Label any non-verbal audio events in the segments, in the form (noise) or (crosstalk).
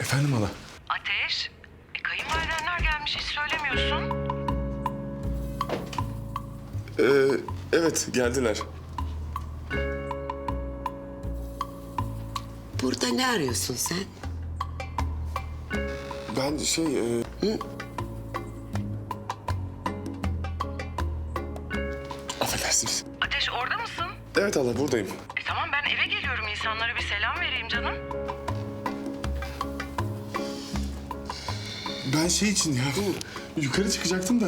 Efendim hala? Ateş, e, kayınvalidenler gelmiş hiç söylemiyorsun. Ee, evet geldiler. Burada ne arıyorsun sen? Ben şey... E... Affedersiniz. Ateş orada mısın? Evet hala buradayım. Tamam ben eve geliyorum insanlara bir selam vereyim canım. Ben şey için ya yukarı çıkacaktım da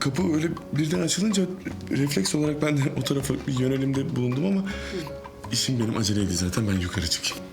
kapı öyle birden açılınca refleks olarak ben de o tarafa bir yönelimde bulundum ama işim benim aceleydi zaten ben yukarı çıkayım.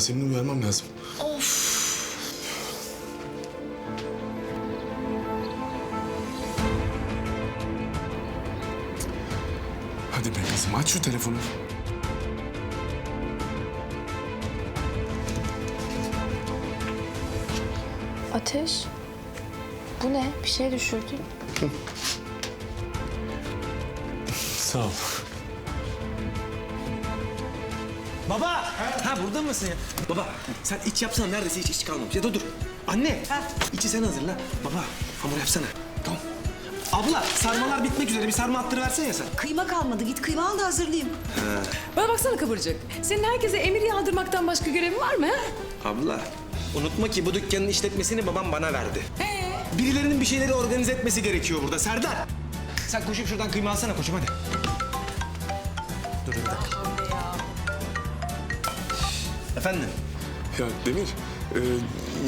Yasemin'i uyarmam lazım. Hadi be kızım aç şu telefonu. Ateş. Bu ne? Bir şey düşürdün. Sağ ol. Baba! Ha burada mısın ya? Baba sen iç yapsana neredeyse hiç iç kalmamış. Ya da dur. Anne! içi sen hazırla. Baba hamur yapsana. Tamam. Abla sarmalar bitmek üzere bir sarma attırıversene ya sen. Kıyma kalmadı. Git kıyma al da hazırlayayım. Bana baksana Kıvırcık. Senin herkese emir yağdırmaktan başka görevin var mı? ha? Abla unutma ki bu dükkanın işletmesini babam bana verdi. Birilerinin bir şeyleri organize etmesi gerekiyor burada Serdar. Sen koşup şuradan kıyma alsana koşum hadi. Dur bir Efendim? Ya Demir, e,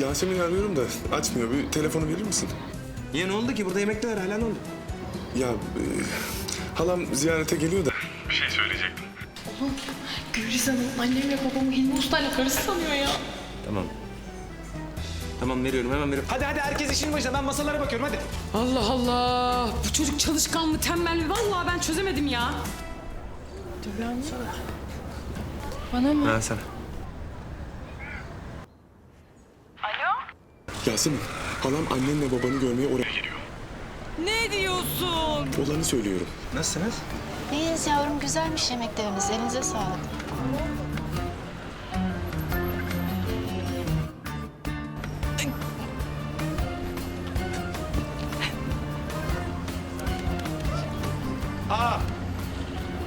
Yasemin'i arıyorum da açmıyor. Bir telefonu verir misin? Ya ne oldu ki? Burada yemekler hala ne oldu? Ya e, halam ziyarete geliyor da. Gülriz Hanım annemle babamı Hilmi Usta'yla karısı sanıyor ya. Tamam. Tamam veriyorum hemen veriyorum. Hadi hadi herkes işin başına ben masalara bakıyorum hadi. Allah Allah. Bu çocuk çalışkan mı tembel mi? Vallahi ben çözemedim ya. Bana mı? Ha sana. Yasemin, halam annenle babanı görmeye oraya geliyor. Ne diyorsun? Olanı söylüyorum. Nasılsınız? İyiyiz yavrum. Güzelmiş yemekleriniz. Elinize sağlık.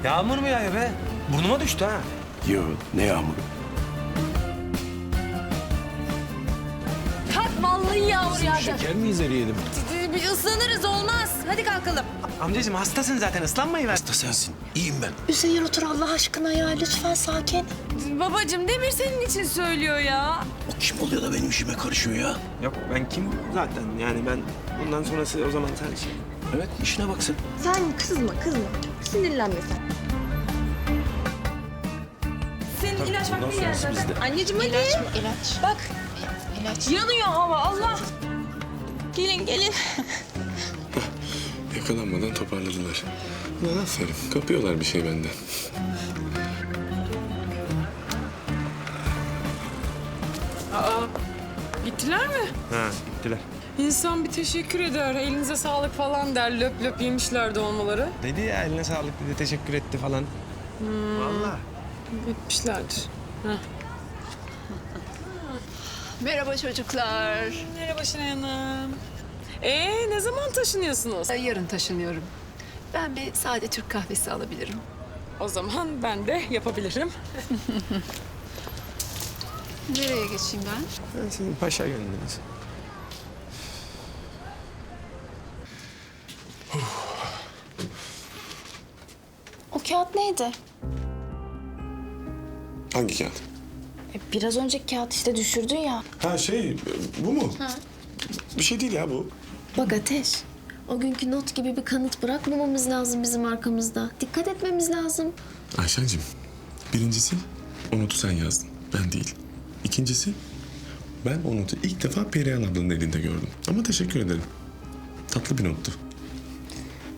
Yağmur mu yağıyor be? Burnuma düştü ha. Yo ne yağmuru? Vallahi yağmur yağacak. Şeker miyiz eriyelim? Bir ıslanırız olmaz. Hadi kalkalım. Amcacığım hastasın zaten ıslanmayı ver. Da sensin. İyiyim ben. Üzeyir otur Allah aşkına ya. Lütfen sakin. Babacığım Demir senin için söylüyor ya. O kim oluyor da benim işime karışıyor ya? Yok ben kim zaten yani ben bundan sonrası o zaman sen şey. Evet işine bak sen. Sen kızma kızma. Sinirlenme sen. Senin ilaç vaktin geldi zaten. Anneciğim hadi. İlaç mı? İlaç. Bak. İlaç. Yanıyor hava Allah. Gelin gelin. (laughs) Yakalanmadan toparladılar. Lan aferin, kapıyorlar bir şey benden. Gittiler mi? Ha gittiler. İnsan bir teşekkür eder. Elinize sağlık falan der. Löp löp yemişlerdi olmaları. Dedi ya eline sağlık dedi teşekkür etti falan. Vallahi. Etmişlerdir. (laughs) Merhaba çocuklar. Merhaba Şenay Hanım. Ee, ne zaman taşınıyorsunuz? Yarın taşınıyorum. Ben bir sade Türk kahvesi alabilirim. O zaman ben de yapabilirim. (laughs) Nereye geçeyim ben? Ben senin paşa gönlünüz. O kağıt neydi? Hangi kağıt? E, biraz önceki kağıt işte düşürdün ya. Ha şey, bu mu? Bir şey değil ya bu. Bak Ateş, o günkü not gibi bir kanıt bırakmamamız lazım bizim arkamızda. Dikkat etmemiz lazım. Ayşen'cim, birincisi o notu sen yazdın, ben değil. İkincisi, Ben o notu ilk defa Perihan ablanın elinde gördüm. Ama teşekkür ederim. Tatlı bir nottu.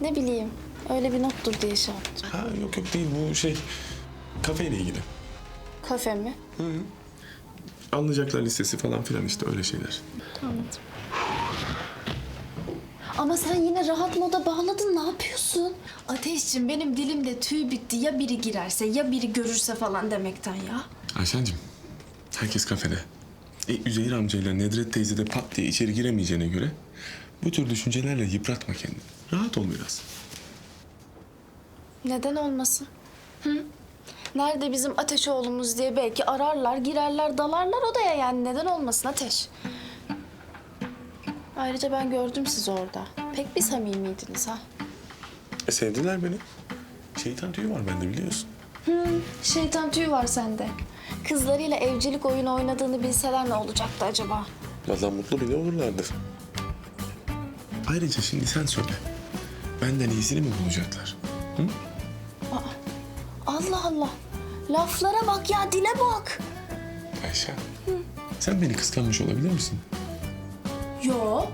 Ne bileyim öyle bir nottur diye şey yaptım. Ha yok yok değil bu şey kafeyle ilgili. Kafe mi? Alınacaklar listesi falan filan işte öyle şeyler. Anladım. Ama sen yine rahat moda bağladın. Ne yapıyorsun? Ateşciğim benim dilimde tüy bitti. Ya biri girerse ya biri görürse falan demekten ya. Ayşen'cim herkes kafede. E, Üzeyir amcayla Nedret teyze de pat diye içeri giremeyeceğine göre bu tür düşüncelerle yıpratma kendini. Rahat ol biraz. Neden olmasın? Hı? Nerede bizim Ateş oğlumuz diye belki ararlar, girerler, dalarlar odaya yani neden olmasın Ateş? Ayrıca ben gördüm sizi orada. Pek bir samimiydiniz ha. E, sevdiler beni. Şeytan tüyü var bende biliyorsun. Şeytan tüyü var sende. Kızlarıyla evcilik oyunu oynadığını bilseler ne olacaktı acaba? Vallahi mutlu bile olurlardı. Ayrıca şimdi sen söyle. Benden iyisini mi bulacaklar? Allah Allah. Laflara bak ya, dile bak. Ayşe. Sen beni kıskanmış olabilir misin? Yo.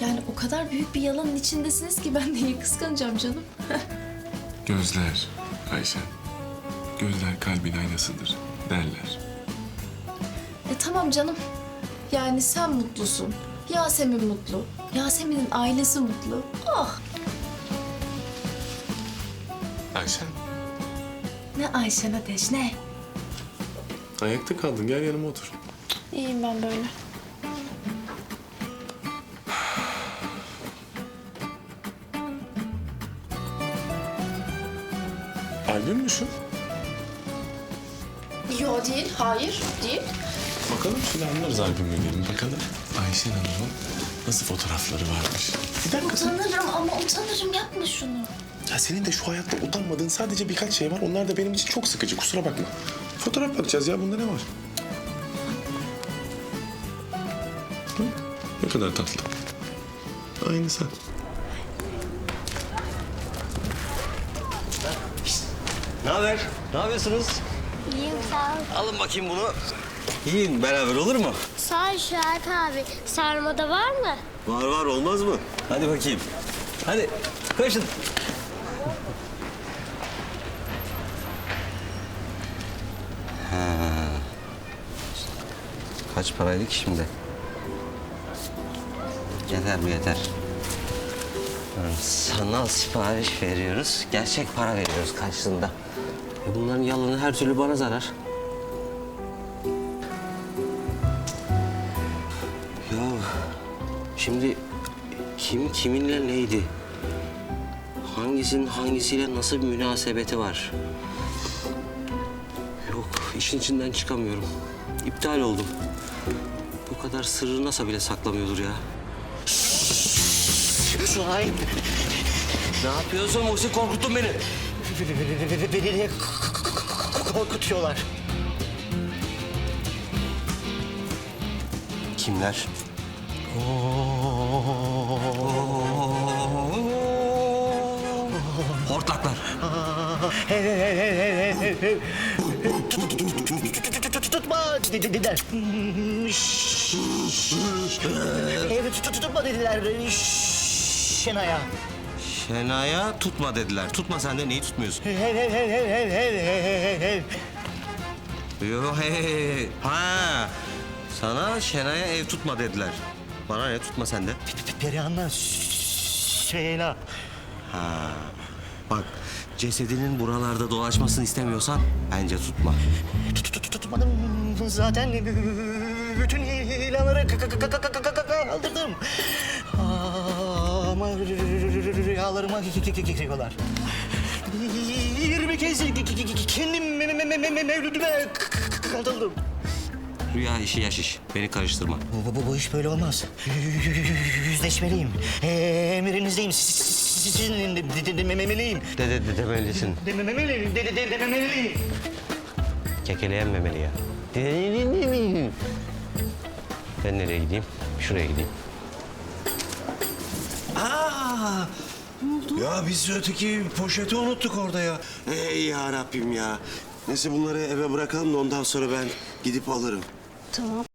Yani o kadar büyük bir yalanın içindesiniz ki ben neyi kıskanacağım canım? (laughs) Gözler Ayşe. Gözler kalbin aynasıdır derler. E tamam canım. Yani sen mutlusun. Yasemin mutlu. Yasemin'in ailesi mutlu. Oh. Ayşe. Ne Ayşen Ateş ne? Ayakta kaldın gel yanıma otur. İyiyim ben böyle. Albüm mü şu? Yo değil, hayır değil. Bakalım şöyle anlarız albümü diyelim. Bakalım Ayşen Hanım'ın nasıl fotoğrafları varmış. Bir dakika sen... Utanırım ama utanırım yapma şunu. Ya senin de şu hayatta utanmadığın sadece birkaç şey var. Onlar da benim için çok sıkıcı. Kusura bakma. Fotoğraf bakacağız ya. Bunda ne var? Hı? Ne kadar tatlı. Aynı sen. Ne haber? Ne yapıyorsunuz? İyiyim sağ ol. Alın bakayım bunu. Yiyin beraber olur mu? Sağ ol Şahit abi. Sarmada var mı? Var var olmaz mı? Hadi bakayım. Hadi koşun. Ha. Kaç paraydı ki şimdi? Yeter mi yeter? Sanal sipariş veriyoruz, gerçek para veriyoruz karşılığında. E bunların yalanı her türlü bana zarar. Şimdi kim kiminle neydi? Hangisinin hangisiyle nasıl bir münasebeti var? Yok işin içinden çıkamıyorum. İptal oldum. Bu kadar sırrı nasıl bile saklamıyordur ya. Şahin. Ne yapıyorsun Muhsin? Korkuttun beni. Beni korkutuyorlar. Kimler? Hortlaklar. Tutma dediler. Evet tutma dediler. Şenay'a. Şenay'a tutma dediler. Tutma sen de neyi tutmuyorsun? Yo hey. Ha. Sana Şenay'a ev tutma dediler. Bana ne tutma sen de. Perihan'la Süheyla. Ha. Bak cesedinin buralarda dolaşmasını istemiyorsan bence tutma. Tutmadım zaten. Bütün ilanları kaldırdım. Ama rüyalarıma giriyorlar. Yirmi kez kendim mevlüdüme katıldım. Rüya işi yaş iş. Beni karıştırma. Bu, bu, bu iş böyle olmaz. Yüzleşmeliyim. Emrinizdeyim. Sizin dememeliyim. De de de demelisin. Dememeliyim. De, de, de, dememeliyim. Kekeleyen memeli ya. Ben nereye gideyim? Şuraya gideyim. Aa, Ya biz öteki poşeti unuttuk orada ya. Ey ya Rabbim ya. Neyse bunları eve bırakalım da ondan sonra ben gidip alırım. Tamam.